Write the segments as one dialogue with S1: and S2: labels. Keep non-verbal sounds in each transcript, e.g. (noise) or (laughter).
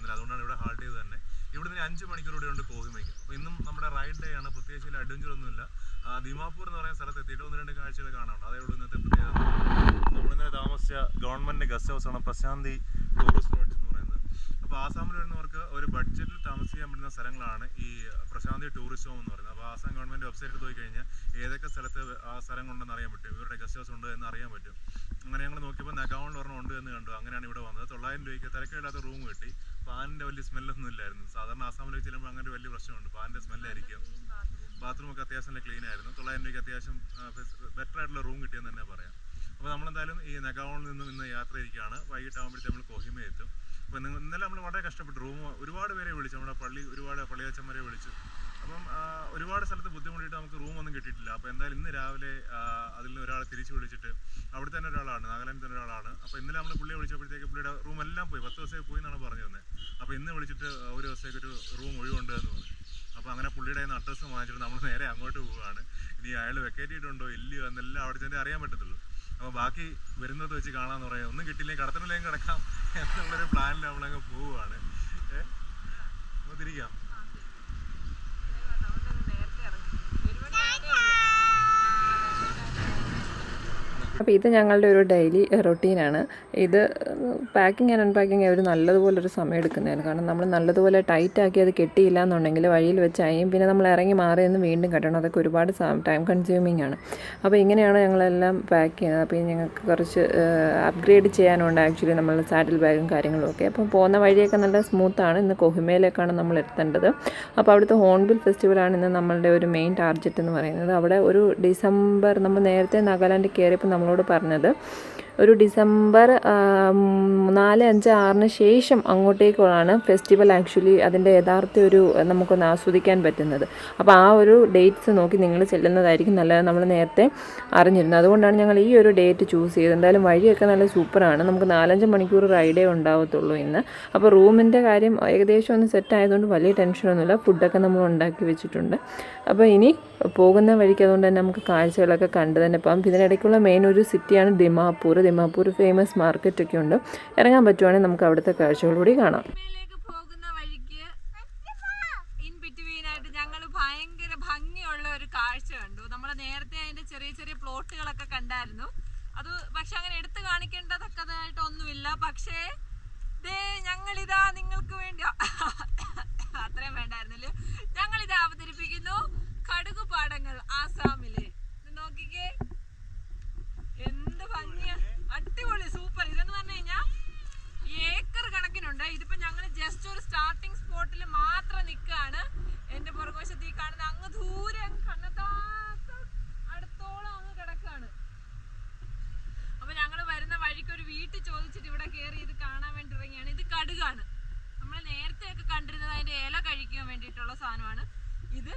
S1: പറയുന്നത് അതുകൊണ്ടാണ് ഇവിടെ ഹാൾട്ട് ചെയ്ത് തന്നെ. ഇവിടുന്ന് നിന്ന് അഞ്ച് മണിക്കൂർ ഉണ്ട് കോഹിമയ്ക്ക് അപ്പോൾ ഇന്നും നമ്മുടെ റൈഡ് ഡേ ആണ്. പ്രത്യേകിച്ച് അഡ്വഞ്ചർ ഒന്നുമില്ല. ദിമാപൂർ എന്ന് പറയുന്ന സ്ഥലത്ത് എത്തിയിട്ട് ഒന്ന് രണ്ട് കാഴ്ചകൾ കാണാനുണ്ട്. അതേ ഉള്ളൂ ഇന്നത്തെ പ്രത്യേകത. നമ്മളിന്നലെ താമസിച്ച ഗവൺമെന്റ് ഗസ്റ്റ് ഹൗസ് ആണ് പ്രശാന്തി ടൂറിസ്റ്റ് ലോഡ്ജ് എന്ന് പറയുന്നത്. അപ്പോൾ ആസാമിൽ വരുന്നവർക്ക് ഒരു ബഡ്ജറ്റിൽ താമസിക്കാൻ പറ്റുന്ന സ്ഥലങ്ങളാണ് ഈ പ്രശാന്തി ടൂറിസ്റ്റ് ഹോം എന്ന് പറയുന്നത്. അപ്പോൾ ആസാം ഗവൺമെന്റ് വെബ്സൈറ്റിൽ പോയി കഴിഞ്ഞാൽ ഏതൊക്കെ സ്ഥലത്ത് ആ സ്ഥലങ്ങളുണ്ടെന്ന് അറിയാൻ പറ്റും? ഇവരുടെ ഗസ്റ്റ് ഹൗസ് ഉണ്ട് എന്ന് അറിയാൻ പറ്റും. അക്കൗണ്ട് ഒരെണ്ണം ഉണ്ട് എന്ന് കണ്ടു. അങ്ങനെയാണ് ഇവിടെ വന്നത്. തൊള്ളായിരം രൂപയ്ക്ക് തിരക്കില്ലാത്ത റൂം കിട്ടി. പാനിന്റെ വലിയ സ്മെല്ലൊന്നും ഇല്ലായിരുന്നു. സാധാരണ ആസാമിലേക്ക് ചെല്ലുമ്പോൾ അങ്ങനെ വലിയ പ്രശ്നമുണ്ട്. പാനിന്റെ സ്മെല്ലായിരിക്കും ബാത്റൂം ഒക്കെ അത്യാവശ്യം നല്ല ക്ലീൻ ആയിരുന്നു. തൊള്ളായിരം രൂപയ്ക്ക് അത്യാവശ്യം ബെറ്റർ ആയിട്ടുള്ള റൂം കിട്ടിയെന്ന് തന്നെ പറയാം. അപ്പോൾ നമ്മളെന്തായാലും ഈ നഗാവണിൽ നിന്നും ഇന്ന് യാത്ര ഇരിക്കുകയാണ്. വൈകിട്ടാകുമ്പോഴത്തേക്ക് നമ്മൾ കൊഹിമ എത്തും. അപ്പോൾ ഇന്നലെ നമ്മൾ വളരെ കഷ്ടപ്പെട്ടു. റൂം ഒരുപാട് പേരെ വിളിച്ചു. നമ്മുടെ പള്ളി ഒരുപാട് പള്ളിയച്ചന്മാരെ വിളിച്ചു. അപ്പം ഒരുപാട് സ്ഥലത്ത് ബുദ്ധിമുട്ടിയിട്ട് നമുക്ക് റൂം ഒന്നും കിട്ടിയിട്ടില്ല. അപ്പോൾ എന്തായാലും ഇന്ന് രാവിലെ അതിൽ നിന്ന് ഒരാളെ തിരിച്ചു വിളിച്ചിട്ട് അവിടെ തന്നെ ഒരാളാണ് നാഗാലാൻഡിൽ തന്നെ ഒരാളാണ്. അപ്പോൾ ഇന്നലെ നമ്മൾ പുള്ളിയെ വിളിച്ചപ്പോഴത്തേക്ക് പുള്ളിയുടെ റൂം എല്ലാം പോയി. പത്ത് ദിവസത്തേക്ക് പോയി എന്നാണ് പറഞ്ഞു തന്നെ അപ്പോൾ ഇന്ന് വിളിച്ചിട്ട് ഒരു ദിവസത്തേക്ക് ഒരു റൂം ഒഴിവുണ്ട് എന്ന് പറഞ്ഞു. അപ്പോൾ അങ്ങനെ പുള്ളിയുടെ അഡ്രസ്സ് വാങ്ങിച്ചിട്ട് നമ്മൾ നേരെ അങ്ങോട്ട് പോവുകയാണ്. ഇനി അയാൾ വെക്കേറ്റ് ചെയ്തിട്ടുണ്ടോ? ഇല്ലയോ എന്നെല്ലാം അവിടെ ചെന്നേ അറിയാൻ പറ്റത്തുള്ളൂ. അപ്പോൾ ബാക്കി വരുന്നത് വെച്ച് കാണാമെന്ന് പറയാം. ഒന്നും കിട്ടില്ലേ കടത്തണിലേക്ക് കിടക്കാം. (laughs) എന്നുള്ളൊരു പ്ലാനിൽ നമ്മളങ്ങ് പോവുകയാണ്. ഏഹ് അപ്പോൾ തിരിക്കാം
S2: അപ്പോൾ ഇത് ഞങ്ങളുടെ ഒരു ഡെയിലി റൊട്ടീനാണ്. ഇത് പാക്കിംഗ് ആൻഡ് അൺപാക്കിംഗ് ഒരു സമയം എടുക്കുന്നതാണ്. കാരണം നമ്മൾ നല്ലതുപോലെ ടൈറ്റ് ആക്കി അത് കെട്ടിയില്ല എന്നുണ്ടെങ്കിൽ വഴിയിൽ വെച്ച് അയ്യും പിന്നെ നമ്മൾ ഇറങ്ങി മാറി നിന്ന് വീണ്ടും കെട്ടണം. അതൊക്കെ ഒരുപാട് ടൈം കൺസ്യൂമിംഗ് ആണ്. അപ്പോൾ ഇങ്ങനെയാണ് ഞങ്ങളെല്ലാം പാക്ക് ചെയ്യുന്നത്. അപ്പോൾ ഞങ്ങൾക്ക് കുറച്ച് അപ്ഗ്രേഡ് ചെയ്യാനുണ്ട് ആക്ച്വലി നമ്മൾ സാഡിൽ ബാഗും കാര്യങ്ങളും ഒക്കെ. അപ്പോൾ പോകുന്ന വഴിയൊക്കെ നല്ല സ്മൂത്താണ് ഇന്ന് കൊഹിമയിലേക്കാണ് നമ്മൾ എത്തേണ്ടത്. അപ്പോൾ അവിടുത്തെ ഹോൺബിൽ ഫെസ്റ്റിവലാണ് ഇന്ന് നമ്മളുടെ ഒരു മെയിൻ ടാർഗറ്റ് എന്ന് പറയുന്നത്. അവിടെ ഒരു ഡിസംബർ നമ്മൾ നേരത്തെ നാഗാലാൻഡ് കയറിയപ്പോൾ നമ്മളോട് പറഞ്ഞത്. ഒരു ഡിസംബർ നാല് അഞ്ച് ആറിന് ശേഷം അങ്ങോട്ടേക്കുള്ളതാണ് ഫെസ്റ്റിവൽ ആക്ച്വലി അതിന്റെ യഥാർത്ഥ ഒരു നമുക്കൊന്ന് ആസ്വദിക്കാൻ പറ്റുന്നത്. അപ്പോൾ ആ ഒരു ഡേറ്റ്സ് നോക്കി നിങ്ങൾ ചെല്ലുന്നതായിരിക്കും നല്ലത് നമ്മൾ നേരത്തെ അറിഞ്ഞിരുന്നത്. അതുകൊണ്ടാണ് ഞങ്ങൾ ഈ ഒരു ഡേറ്റ് ചൂസ് ചെയ്തത്. എന്തായാലും വഴിയൊക്കെ നല്ല സൂപ്പറാണ്. നമുക്ക് നാലഞ്ച് മണിക്കൂർ റൈഡേ ഉണ്ടാവത്തുള്ളൂ ഇന്ന്. അപ്പോൾ റൂമിന്റെ കാര്യം ഏകദേശം ഒന്ന് സെറ്റ് ആയതുകൊണ്ട് വലിയ ടെൻഷനൊന്നുമില്ല ഫുഡൊക്കെ നമ്മൾ ഉണ്ടാക്കി വെച്ചിട്ടുണ്ട്. അപ്പോൾ ഇനി പോകുന്ന വഴിക്ക് അതുകൊണ്ട് തന്നെ നമുക്ക് കാഴ്ചകളൊക്കെ കണ്ട് തന്നെ പോകാം. ഇതിനിടയ്ക്കുള്ള മെയിൻ ഒരു സിറ്റിയാണ് ദിമാപൂർ. ദിമാപൂർ ഫേമസ് മാർക്കറ്റൊക്കെ ഉണ്ട്. ഇറങ്ങാൻ പറ്റുവാണെങ്കിൽ നമുക്ക് അവിടുത്തെ കാഴ്ചകളൂടി കാണാം.
S3: ഭയങ്കര ഭംഗിയുള്ള ഒരു കാഴ്ച കണ്ടു. നേരത്തെ ചെറിയ ചെറിയ പ്ലോട്ടുകളൊക്കെ കണ്ടായിരുന്നു. അത് അങ്ങനെ എടുത്തു പക്ഷേ ദേ നിങ്ങൾക്ക് വേണ്ടി അവതരിപ്പിക്കുന്നു. കടുകു പാടങ്ങൾ ആസാമിലെ ഇത് നോക്കിക്കേ എന്ത് ഭംഗിയാ അടിപൊളി സൂപ്പർ ഇതെന്ന് പറഞ്ഞു കഴിഞ്ഞാൽ ഏക്കർ കണക്കിനുണ്ട് ഇതിപ്പോ ഞങ്ങൾ ജസ്റ്റ് ഒരു സ്റ്റാർട്ടിംഗ് സ്പോട്ടിൽ മാത്രം നിൽക്കുകയാണ് എന്റെ പുറകുവശത്ത് ഈ കാണുന്ന അങ്ങ് ദൂരെ അങ്ങ് കണ്ണത്താത്ത അടുത്തോളം അങ്ങ് കിടക്കാണ് അപ്പൊ ഞങ്ങൾ വരുന്ന വഴിക്ക് ഒരു വീട്ടിൽ ചോദിച്ചിട്ട് ഇവിടെ കയറി ഇത് കാണാൻ വേണ്ടി ഇറങ്ങിയാണ് ഇത് കടുകാണ് നമ്മൾ നേരത്തെ ഒക്കെ കണ്ടിരുന്നത് അതിന്റെ ഇല കഴിക്കാൻ വേണ്ടിയിട്ടുള്ള സാധനമാണ് ഇത്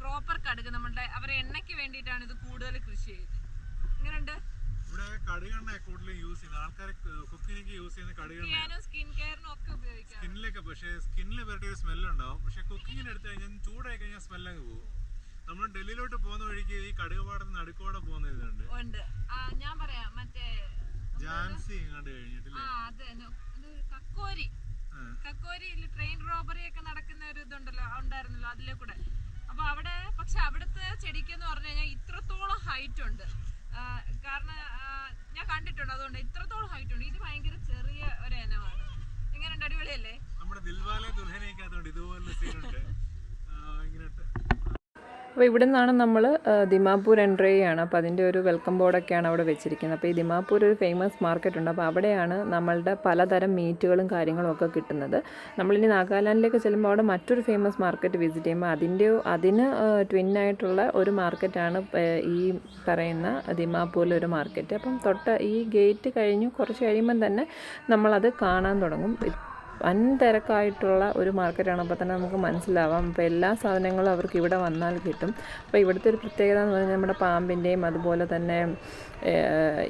S3: പ്രോപ്പർ കടുക് നമ്മളുടെ അവരെ എണ്ണയ്ക്ക് വേണ്ടിയിട്ടാണ് ഇത് കൂടുതൽ കൃഷി ചെയ്യുന്നത് എങ്ങനെയുണ്ട്
S1: ഇവിടെ കടുകെണ്ണ കൂടുതലും യൂസ് ചെയ്യുന്നത് ആൾക്കാരെ കുക്കിങ്ങിക്ക് യൂസ് ചെയ്യുന്ന കടുകെണ്ണ
S3: സ്കിൻ കെയറിനും ഒക്കെ ഉപയോഗിക്കാം
S1: സ്കിന്നിലൊക്കെ പക്ഷേ സ്കിന്നിൽ ഒരു സ്മെല്ല് ഉണ്ടാവും പക്ഷെ കുക്കിങ്ങിന് എടുത്തു കഴിഞ്ഞാൽ ചൂടായി കഴിഞ്ഞാൽ സ്മെല്ലങ്ങ് പോകും. നമ്മൾ ഡൽഹിയിലോട്ട് പോകുന്ന വഴിക്ക് ഈ കടുകപാടത്ത് നടുക്കോടെ പോകുന്ന ഇതുണ്ട്.
S3: ഉണ്ട്. ഞാൻ പറയാം മറ്റേ
S1: ജാൻസി
S3: കണ്ടു
S1: കഴിഞ്ഞിട്ടില്ലേ.
S3: കക്കോരി. കക്കോരിയിൽ ട്രെയിൻ റോബറി ഒക്കെ നടക്കുന്ന ഒരു ഇതുണ്ടല്ലോ ഉണ്ടായിരുന്നല്ലോ അതിലെ കൂടെ. അപ്പൊ അവിടെ പക്ഷെ അവിടുത്തെ ചെടിക്ക് എന്ന് പറഞ്ഞു കഴിഞ്ഞാൽ ഇത്രത്തോളം ഹൈറ്റ് ഉണ്ട്. കാരണം ഞാൻ കണ്ടിട്ടുണ്ട്. അതുകൊണ്ട് ഇത്രത്തോളം ഹൈറ്റ് ഉണ്ട്. ഇത് ഭയങ്കര ചെറിയ ഒരു ഇനമാണ്. എങ്ങനെയുണ്ട്? അടിപൊളിയല്ലേ?
S1: നമ്മുടെ ദിൽവാലെ ദുൽഹനയ്ക്കകത്തോണ്ട് ഇതുപോലെ സീനുണ്ട് ഇങ്ങനെ
S2: അപ്പോൾ ഇവിടെ നിന്നാണ് നമ്മൾ ദിമാപൂർ എൻട്രി ചെയ്യുകയാണ് അപ്പോൾ അതിന്റെ ഒരു വെൽക്കം ബോർഡൊക്കെയാണ് അവിടെ വെച്ചിരിക്കുന്നത്. അപ്പോൾ ഈ ദിമാപൂർ ഒരു ഫേമസ് മാർക്കറ്റ് ഉണ്ട്. അപ്പോൾ അവിടെയാണ് നമ്മളുടെ പലതരം മീറ്റുകളും കാര്യങ്ങളും ഒക്കെ കിട്ടുന്നത്. നമ്മളിനി നാഗാലാൻഡിലേക്ക് ചെല്ലുമ്പോൾ അവിടെ മറ്റൊരു ഫേമസ് മാർക്കറ്റ് വിസിറ്റ് ചെയ്യുമ്പോൾ അതിന്റെ അതിന് ട്വിൻ ആയിട്ടുള്ള ഒരു മാർക്കറ്റാണ് ഈ പറയുന്ന ദിമാപൂരിലെ ഒരു മാർക്കറ്റ് അപ്പം തൊട്ട് ഈ ഗേറ്റ് കഴിഞ്ഞു കുറച്ച് കഴിയുമ്പം തന്നെ നമ്മളത് കാണാൻ തുടങ്ങും. വൻ തിരക്കായിട്ടുള്ള ഒരു മാർക്കറ്റാണ്. അപ്പോൾ തന്നെ നമുക്ക് മനസ്സിലാവാം. അപ്പോൾ എല്ലാ സാധനങ്ങളും അവർക്ക് ഇവിടെ വന്നാൽ കിട്ടും. അപ്പോൾ ഇവിടുത്തെ ഒരു പ്രത്യേകത എന്ന് പറഞ്ഞാൽ നമ്മുടെ പാമ്പിന്റെയും അതുപോലെ തന്നെ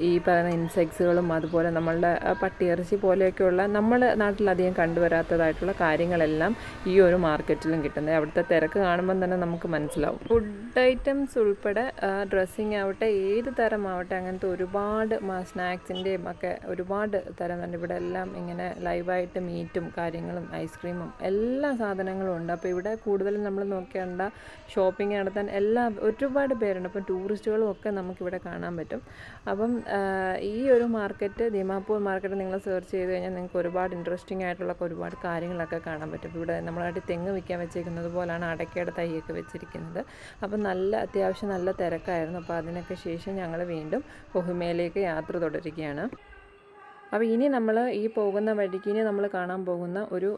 S2: ഈ പറയുന്ന ഇൻസെക്ട്സുകളും അതുപോലെ നമ്മളുടെ പട്ടിയിറച്ചി പോലെയൊക്കെയുള്ള നമ്മൾ നാട്ടിലധികം കണ്ടുവരാത്തതായിട്ടുള്ള കാര്യങ്ങളെല്ലാം ഈ ഒരു മാർക്കറ്റിലും കിട്ടുന്നത്. അവിടുത്തെ തിരക്ക് കാണുമ്പം തന്നെ നമുക്ക് മനസ്സിലാവും. ഫുഡ് ഐറ്റംസ് ഉൾപ്പെടെ ഡ്രസ്സിങ് ആവട്ടെ ഏത് തരം ആവട്ടെ അങ്ങനത്തെ ഒരുപാട് സ്നാക്സിന്റെയും ഒക്കെ ഒരുപാട് തരം ഇവിടെ എല്ലാം ഇങ്ങനെ ലൈവായിട്ട് മീറ്റും കാര്യങ്ങളും ഐസ്ക്രീമും എല്ലാ സാധനങ്ങളും ഉണ്ട്. അപ്പോൾ ഇവിടെ കൂടുതലും നമ്മൾ നോക്കേണ്ട ഷോപ്പിംഗ് നടത്താൻ എല്ലാ ഒരുപാട് പേരുണ്ട്. അപ്പം ടൂറിസ്റ്റുകളും ഒക്കെ നമുക്കിവിടെ കാണാൻ പറ്റും. അപ്പം ഈ ഒരു മാർക്കറ്റ് ദിമാപൂർ മാർക്കറ്റ് നിങ്ങൾ സെർച്ച് ചെയ്ത് കഴിഞ്ഞാൽ നിങ്ങൾക്ക് ഒരുപാട് ഇൻട്രസ്റ്റിംഗ് ആയിട്ടുള്ള ഒരുപാട് കാര്യങ്ങളൊക്കെ കാണാൻ പറ്റും. ഇവിടെ നമ്മളായിട്ട് തെങ്ങ് വിൽക്കാൻ വെച്ചേക്കുന്നത് പോലാണ് അടയ്ക്കയുടെ തൈയൊക്കെ വെച്ചിരിക്കുന്നത്. അപ്പം നല്ല അത്യാവശ്യം നല്ല തിരക്കായിരുന്നു. അപ്പോൾ അതിനൊക്കെ ശേഷം ഞങ്ങൾ വീണ്ടും കൊഹിമയിലേക്ക് യാത്ര തുടരുകയാണ്. അപ്പോൾ ഇനി നമ്മൾ ഈ പോകുന്ന വഴിക്ക് ഇനി നമ്മൾ കാണാൻ പോകുന്ന ഒരു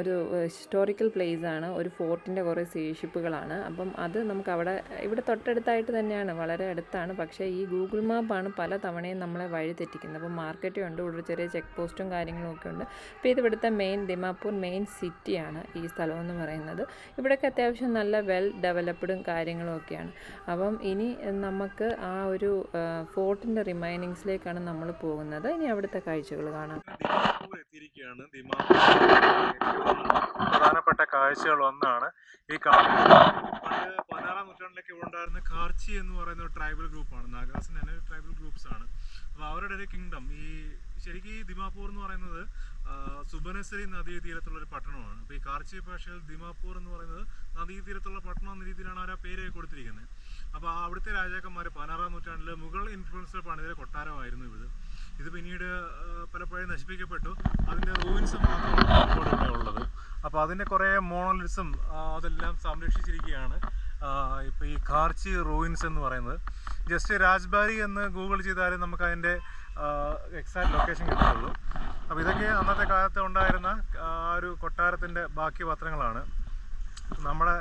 S2: ഒരു ഹിസ്റ്റോറിക്കൽ പ്ലേസ് ആണ്. ഒരു ഫോർട്ടിന്റെ കുറേ ശേഷിപ്പുകളാണ്. അപ്പം അത് നമുക്ക് അവിടെ ഇവിടെ തൊട്ടടുത്തായിട്ട് തന്നെയാണ് വളരെ അടുത്താണ്. പക്ഷേ ഈ ഗൂഗിൾ മാപ്പാണ് പല തവണയും നമ്മളെ വഴി തെറ്റിക്കുന്നത്. അപ്പോൾ മാർക്കറ്റും ഉണ്ട് ഇവിടെ ചെറിയ ചെക്ക് പോസ്റ്റും കാര്യങ്ങളും ഒക്കെ ഉണ്ട്. അപ്പോൾ ഇത് ഇവിടുത്തെ മെയിൻ ദിമാപൂർ മെയിൻ സിറ്റിയാണ് ഈ സ്ഥലം എന്ന് പറയുന്നത്. ഇവിടെയൊക്കെ അത്യാവശ്യം നല്ല വെൽ ഡെവലപ്ഡും കാര്യങ്ങളും ഒക്കെയാണ്. അപ്പം ഇനി നമുക്ക് ആ ഒരു ഫോർട്ടിന്റെ റിമൈനിങ്സിലേക്കാണ് നമ്മൾ പോകുന്നത്. ഇനി അവിടുത്തെ കാഴ്ചകൾ കാണാം.
S1: എത്തിയിരിക്കുകയാണ് പ്രധാനപ്പെട്ട കാഴ്ചകൾ ഒന്നാണ് ഈ പതിനാറാം നൂറ്റാണ്ടിലൊക്കെ ഇവിടെ ഉണ്ടായിരുന്ന കാർച്ചി എന്ന് പറയുന്ന ഒരു ട്രൈബൽ ഗ്രൂപ്പാണ് നാഗാസിന്റെ തന്നെ ട്രൈബൽ ഗ്രൂപ്പ്സ് ആണ്. അപ്പോൾ അവരുടെ ഒരു കിങ്ഡം ഈ ശരിക്കും ഈ ദിമാപൂർ എന്ന് പറയുന്നത് സുബനസരി നദീ തീരത്തുള്ള ഒരു പട്ടണമാണ്. അപ്പോൾ ഈ കാർച്ചി ഭാഷയിൽ ദിമാപൂർ എന്ന് പറയുന്നത് നദീ തീരത്തുള്ള പട്ടണം എന്ന രീതിയിലാണ് അവർ ആ പേര് കൊടുത്തിരിക്കുന്നത്. അപ്പോൾ അവിടുത്തെ രാജാക്കന്മാർ പതിനാറാം നൂറ്റാണ്ടിൽ മുഗൾ ഇൻഫ്ലുവൻസർ പണിത കൊട്ടാരമായിരുന്നു ഇത്. ഇത് പിന്നീട് പലപ്പോഴും നശിപ്പിക്കപ്പെട്ടു. അതിന്റെ റൂയിൻസ് മാത്രമാണ് ഉള്ളത്. അപ്പോൾ അതിന്റെ കുറേ മോണലിസം അതെല്ലാം സംരക്ഷിച്ചിരിക്കുകയാണ്. ഇപ്പോൾ ഈ കാർച്ചി റൂയിൻസ് എന്ന് പറയുന്നത്. ജസ്റ്റ് രാജ്ബാരി എന്ന് ഗൂഗിൾ ചെയ്താലും നമുക്ക് അതിന്റെ എക്സാക്ട് ലൊക്കേഷൻ കിട്ടുള്ളൂ. അപ്പോൾ ഇതൊക്കെ അന്നത്തെ കാലത്ത് ഉണ്ടായിരുന്ന ആ ഒരു കൊട്ടാരത്തിന്റെ ബാക്കി പത്രങ്ങളാണ്. നമ്മുടെ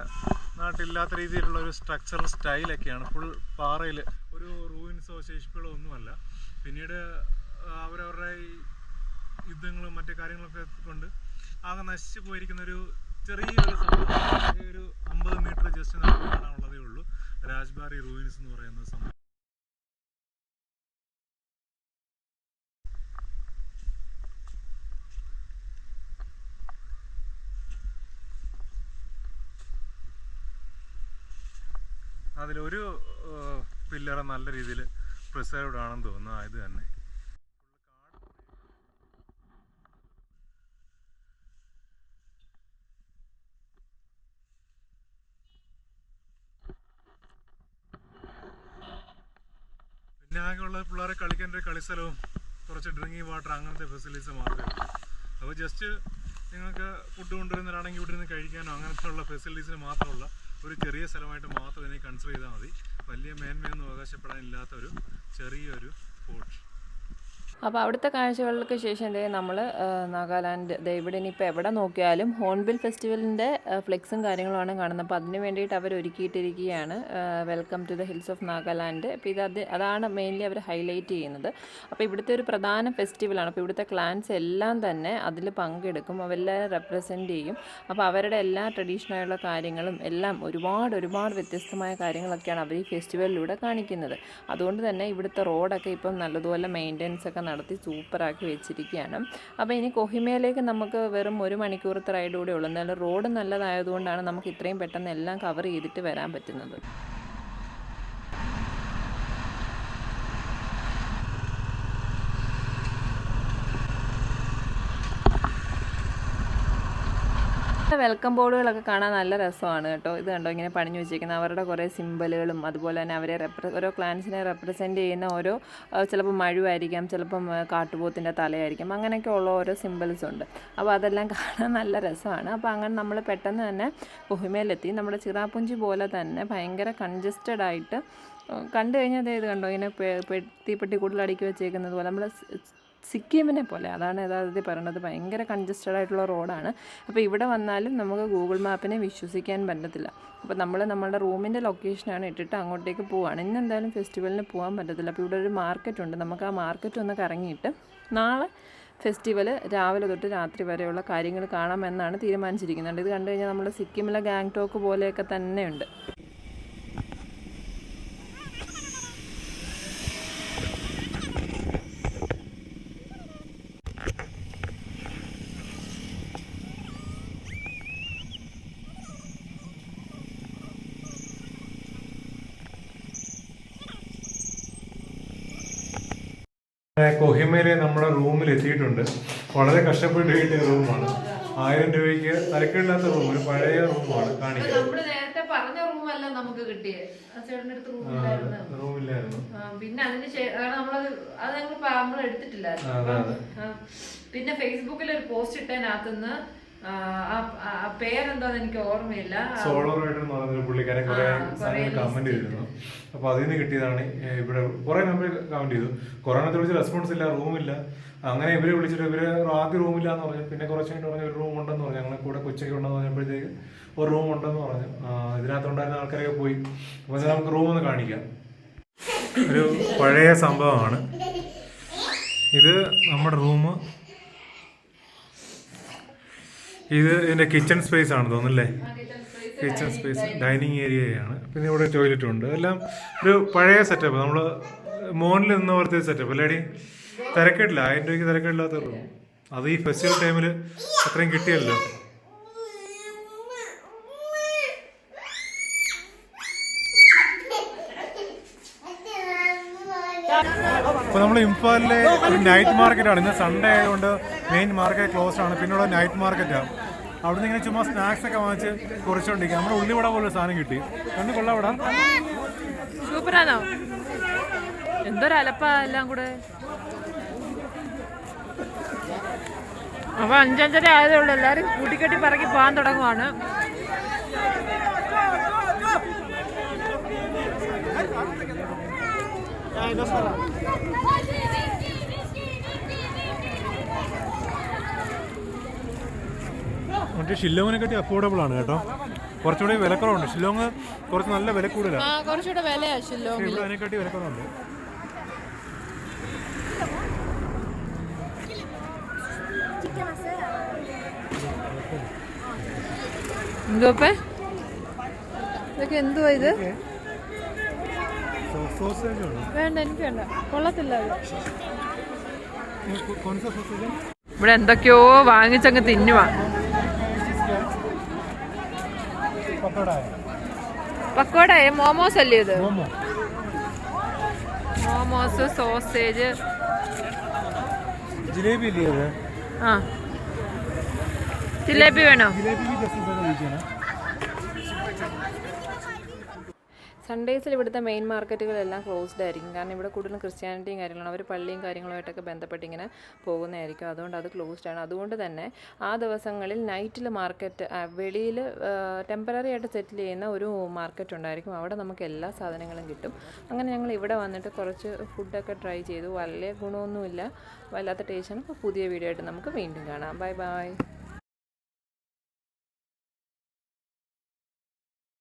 S1: നാട്ടിലില്ലാത്ത രീതിയിലുള്ള ഒരു സ്ട്രക്ചർ സ്റ്റൈലൊക്കെയാണ് ഫുൾ പാറയിൽ ഒരു റൂയിൻസോ ശേഷിപ്പുകളോ ഒന്നുമല്ല. പിന്നീട് അവരവരുടെ ഈ യുദ്ധങ്ങളും മറ്റു കാര്യങ്ങളൊക്കെ കൊണ്ട് ആകെ നശിച്ചു പോയിരിക്കുന്ന ഒരു ചെറിയൊരു സംഭവം. ഒരു അമ്പത് മീറ്റർ ജസ്റ്റ് നമുക്ക് കാണാനുള്ളതേ ഉള്ളൂ. രാജ്ബാരി റൂയിൻസ് എന്ന് പറയുന്ന സംഭവം. അതിലൊരു പില്ലറ നല്ല രീതിയിൽ പ്രിസർവ്ഡ് ആണെന്ന് തോന്നുന്നു. ആയത് തന്നെ. പിന്നെ ആകെയുള്ള പിള്ളേരെ കളിക്കേണ്ട ഒരു കളിസ്ഥലവും കുറച്ച് ഡ്രിങ്കിങ് വാട്ടർ അങ്ങനത്തെ ഫെസിലിറ്റീസ് മാത്രമേ ഉള്ളൂ. അപ്പോൾ ജസ്റ്റ് നിങ്ങൾക്ക് ഫുഡ് കൊണ്ടുവരുന്നവരാണെങ്കിൽ ഇവിടെ നിന്ന് കഴിക്കാനോ അങ്ങനത്തെ ഉള്ള ഫെസിലിറ്റീസിന് മാത്രമുള്ള ഒരു ചെറിയ സ്ഥലമായിട്ട് മാത്രം ഇതിനെ കൺസിഡർ ചെയ്താൽ മതി. വലിയ മേന്മയൊന്നും അവകാശപ്പെടാനില്ലാത്ത ഒരു ചെറിയൊരു ഫോർട്ട്
S2: അപ്പോൾ അവിടുത്തെ കാഴ്ചകൾക്ക് ശേഷം എന്തെങ്കിലും നമ്മൾ നാഗാലാൻഡ് ദേ ഇവിടെ ഇനിയിപ്പോൾ എവിടെ നോക്കിയാലും ഹോൺബിൽ ഫെസ്റ്റിവലിന്റെ ഫ്ലെക്സും കാര്യങ്ങളുമാണ് കാണുന്നത്. അപ്പോൾ അതിന് വേണ്ടിയിട്ട് അവർ ഒരുക്കിയിട്ടിരിക്കുകയാണ് welcome to the hills of Nagaland. അപ്പോൾ ഇത് അത് അതാണ് മെയിൻലി അവർ ഹൈലൈറ്റ് ചെയ്യുന്നത്. അപ്പോൾ ഇവിടുത്തെ ഒരു പ്രധാന ഫെസ്റ്റിവലാണ്. അപ്പോൾ ഇവിടുത്തെ ക്ലാൻസ് എല്ലാം തന്നെ അതിൽ പങ്കെടുക്കും അവരെല്ലാം റെപ്രസെന്റ് ചെയ്യും. അപ്പോൾ അവരുടെ എല്ലാ ട്രഡീഷണലായുള്ള കാര്യങ്ങളും എല്ലാം ഒരുപാട് ഒരുപാട് വ്യത്യസ്തമായ കാര്യങ്ങളൊക്കെയാണ് അവർ ഈ ഫെസ്റ്റിവലിലൂടെ കാണിക്കുന്നത്. അതുകൊണ്ട് തന്നെ ഇവിടുത്തെ റോഡൊക്കെ ഇപ്പം നല്ലതുപോലെ മെയിന്റെനൻസ് ഒക്കെ നടത്തി സൂപ്പറാക്കി വെച്ചിരിക്കുകയാണ്. അപ്പോൾ ഇനി കൊഹിമയിലേക്ക് നമുക്ക് വെറും ഒരു മണിക്കൂറത്തെ റൈഡ് കൂടെ ഉള്ളൂ. എന്നാലും റോഡ് നല്ലതായതുകൊണ്ടാണ് നമുക്ക് ഇത്രയും പെട്ടെന്ന് എല്ലാം കവർ ചെയ്തിട്ട് വരാൻ പറ്റുന്നത്. വെൽക്കം ബോർഡുകളൊക്കെ കാണാൻ നല്ല രസമാണ് കേട്ടോ. ഇത് കണ്ടോ ഇങ്ങനെ പണിഞ്ഞു വെച്ചിരിക്കുന്ന അവരുടെ കുറേ സിമ്പലുകളും അതുപോലെ തന്നെ അവരെ റെപ്ര ഓരോ ക്ലാൻസിനെ റെപ്രസെന്റ് ചെയ്യുന്ന ഓരോ ചിലപ്പോൾ മഴുവായിരിക്കാം ചിലപ്പം കാട്ടുപോത്തിന്റെ തലയായിരിക്കും അങ്ങനെയൊക്കെ ഉള്ള ഓരോ സിമ്പിൾസ് ഉണ്ട്. അപ്പോൾ അതെല്ലാം കാണാൻ നല്ല രസമാണ്. അപ്പോൾ അങ്ങനെ നമ്മൾ പെട്ടെന്ന് തന്നെ കൊഹിമയിലെത്തി നമ്മുടെ ചിറാപ്പുഞ്ചി പോലെ തന്നെ ഭയങ്കര കൺജസ്റ്റഡ് ആയിട്ട് കണ്ടു കഴിഞ്ഞാൽ ഇത് കണ്ടോ ഇങ്ങനെ പെട്ടി പെട്ടി കൂടുതൽ അടുക്കി വെച്ചേക്കുന്നത് പോലെ. നമ്മൾ സിക്കിമിനെ പോലെ. അതാണ് യഥാർത്ഥത്തിൽ പറയണത്. ഭയങ്കര കൺജസ്റ്റഡ് ആയിട്ടുള്ള റോഡാണ് അപ്പോൾ ഇവിടെ വന്നാലും നമുക്ക് ഗൂഗിൾ മാപ്പിനെ വിശ്വസിക്കാൻ പറ്റത്തില്ല. അപ്പോൾ നമ്മൾ നമ്മുടെ റൂമിന്റെ ലൊക്കേഷനാണ് ഇട്ടിട്ട് അങ്ങോട്ടേക്ക് പോവുകയാണ് ഇന്ന് എന്തായാലും ഫെസ്റ്റിവലിന് പോകാൻ പറ്റത്തില്ല. അപ്പോൾ ഇവിടെ ഒരു മാർക്കറ്റ് ഉണ്ട്. നമുക്ക് ആ മാർക്കറ്റ് ഒന്ന് കറങ്ങിയിട്ട് നാളെ ഫെസ്റ്റിവൽ രാവിലെ തൊട്ട് രാത്രി വരെയുള്ള കാര്യങ്ങൾ കാണാമെന്നാണ് തീരുമാനിച്ചിരിക്കുന്നത്. ഇത് കണ്ടു കഴിഞ്ഞാൽ നമ്മുടെ സിക്കിമിലെ ഗാങ്ടോക്ക് പോലെയൊക്കെ തന്നെയുണ്ട്.
S1: കൊഹിമയിലെ നമ്മുടെ റൂമിൽ എത്തിയിട്ടുണ്ട്. വളരെ കഷ്ടപ്പെട്ട് കിട്ടിയ റൂമാണ്. ആയിരം രൂപയ്ക്ക് തലക്കില്ലാത്ത റൂം ഒരു പഴയ റൂമാണ് കാണിക്കുക
S2: റൂമില്ലായിരുന്നു പിന്നെ അതിന് നമ്മളത് അത് ഞങ്ങൾ നമ്മൾ എടുത്തിട്ടില്ലായിരുന്നു. പിന്നെ ഫേസ്ബുക്കിൽ ഒരു പോസ്റ്റ് ഇട്ടതിനകത്തുനിന്ന് ആ എനിക്ക് ഓർമ്മയില്ല. ആ,
S1: സോളോ റൈഡർ എന്ന് പറയുന്ന പുള്ളിക്കാരൻ കുറെ കമന്റ് ചെയ്തിരുന്നു. അപ്പൊ അതിൽ നിന്ന് കിട്ടിയതാണ്. ഇവിടെ കുറെ നമ്പർ കമന്റ് ചെയ്തു. കൊറോണത്തെ വിളിച്ച് റെസ്പോൺസ് ഇല്ല റൂമില്ല അങ്ങനെ ഇവരെ വിളിച്ചിട്ട് ഇവർ ആദ്യം റൂമില്ല എന്ന് പറഞ്ഞു. പിന്നെ കുറച്ച് കഴിഞ്ഞിട്ട് പറഞ്ഞു ഒരു റൂം ഉണ്ടെന്ന് പറഞ്ഞു. ഞങ്ങളെ കൂടെ കൊച്ചൊക്കെ ഉണ്ടെന്ന് പറഞ്ഞപ്പോഴത്തേക്ക് ഒരു റൂം ഉണ്ടെന്ന് പറഞ്ഞു. ഇതിനകത്തുണ്ടായിരുന്ന ആൾക്കാരൊക്കെ പോയി. അപ്പൊ നമുക്ക് റൂം ഒന്ന് കാണിക്കാം. ഒരു പഴയ സംഭവമാണ്. ഇത് നമ്മുടെ റൂം. ഇത് ഇതിന്റെ കിച്ചൺ സ്പേസ് ആണ് തോന്നുന്നല്ലേ? കിച്ചൺ സ്പേസ് ഡൈനിങ് ഏരിയയാണ് പിന്നെ ഇവിടെ ടോയ്ലറ്റും ഉണ്ട്. എല്ലാം ഒരു പഴയ സെറ്റപ്പ് നമ്മൾ മോണിൽ നിന്ന പോലത്തെ സെറ്റപ്പ് അല്ലേടി തിരക്കിട്ടില്ല ആയിരം രൂപയ്ക്ക് തിരക്കേടില്ലാത്ത റൂം അത് ഈ ഫെസ്റ്റിവൽ ടൈമിൽ അത്രയും കിട്ടിയല്ലോ. അപ്പോൾ നമ്മൾ ഇംഫാലിലെ നൈറ്റ് മാർക്കറ്റാണ് ഇന്ന് സൺഡേ ആയതുകൊണ്ട് മെയിൻ മാർക്കറ്റ് ക്ലോസ്ഡ് ആണ്. പിന്നെയുള്ള നൈറ്റ് മാർക്കറ്റാണ് അവിടെ നിന്ന് ഇങ്ങനെ ചുമ്മാ സ്നാക്സ് ഒക്കെ വാങ്ങിച്ച് കുറച്ചുകൊണ്ടിരിക്കുക നമ്മുടെ ഉള്ളിവട പോലെ സാധനം കിട്ടി. കണ്ണു കൊള്ളാം അവിടെ.
S2: സൂപ്പറാണോ? എന്തൊരലപ്പ എല്ലാം കൂടെ?
S3: അപ്പൊ അഞ്ചഞ്ചര ആയതേ ഉള്ളൂ എല്ലാരും കൂട്ടിക്കെട്ടി പറക്കി പോകാൻ തുടങ്ങുവാണ്.
S1: മറ്റേ ഷില്ലോങ്ങിനെ കാട്ടി അഫോർഡബിൾ ആണ് കേട്ടോ. കുറച്ചുകൂടി വിലക്കുറവുണ്ട്. ഷില്ലോങ് കുറച്ച് നല്ല വില കൂടുതലാണ്.
S3: കുറച്ചുകൂടെ വിലയാ ഷില്ലോ
S1: പക്ഷേ ഇവിടെ അതിനെക്കാട്ടി വിലക്കുറവുണ്ട്.
S3: എന്തോപ്പേ ഇതൊക്കെ എന്തുവാ ഇത്? വേണ്ട എനിക്ക് വേണ്ട. കൊള്ളത്തില്ല ഇവിടെ എന്തൊക്കെയോ വാങ്ങിച്ചങ്ങ് തിന്നുവാ. പക്കോട മോമോസ് അല്ലേ ഇത്? മോമോസ് സോസേജ്.
S1: ജിലേബി ഇല്ലേ
S3: ആ. ജിലേബി വേണോ?
S1: ജിലേബി ജസ്റ്റ് കഴിക്കണം
S2: സൺഡേസിൽ ഇവിടുത്തെ മെയിൻ മാർക്കറ്റുകളെല്ലാം ക്ലോസ്ഡ് ആയിരിക്കും. കാരണം ഇവിടെ കൂടുതലും ക്രിസ്ത്യാനിറ്റിയും കാര്യങ്ങളാണ്. അവർ പള്ളിയും കാര്യങ്ങളുമായിട്ടൊക്കെ ബന്ധപ്പെട്ട് ഇങ്ങനെ പോകുന്നതായിരിക്കും. അതുകൊണ്ട് അത് ക്ലോസ്ഡ് ആണ്. അതുകൊണ്ട് തന്നെ ആ ദിവസങ്ങളിൽ നൈറ്റിൽ മാർക്കറ്റ് വെളിയിൽ ടെമ്പററി ആയിട്ട് സെറ്റിൽ ചെയ്യുന്ന ഒരു മാർക്കറ്റ് ഉണ്ടായിരിക്കും. അവിടെ നമുക്ക് എല്ലാ സാധനങ്ങളും കിട്ടും. അങ്ങനെ ഞങ്ങൾ ഇവിടെ വന്നിട്ട് കുറച്ച് ഫുഡൊക്കെ ട്രൈ ചെയ്തു. വലിയ ഗുണമൊന്നുമില്ല. വല്ലാത്ത ടേസ്റ്റാണ് അപ്പോൾ പുതിയ വീഡിയോ ആയിട്ട് നമുക്ക് വീണ്ടും കാണാം. Bye bye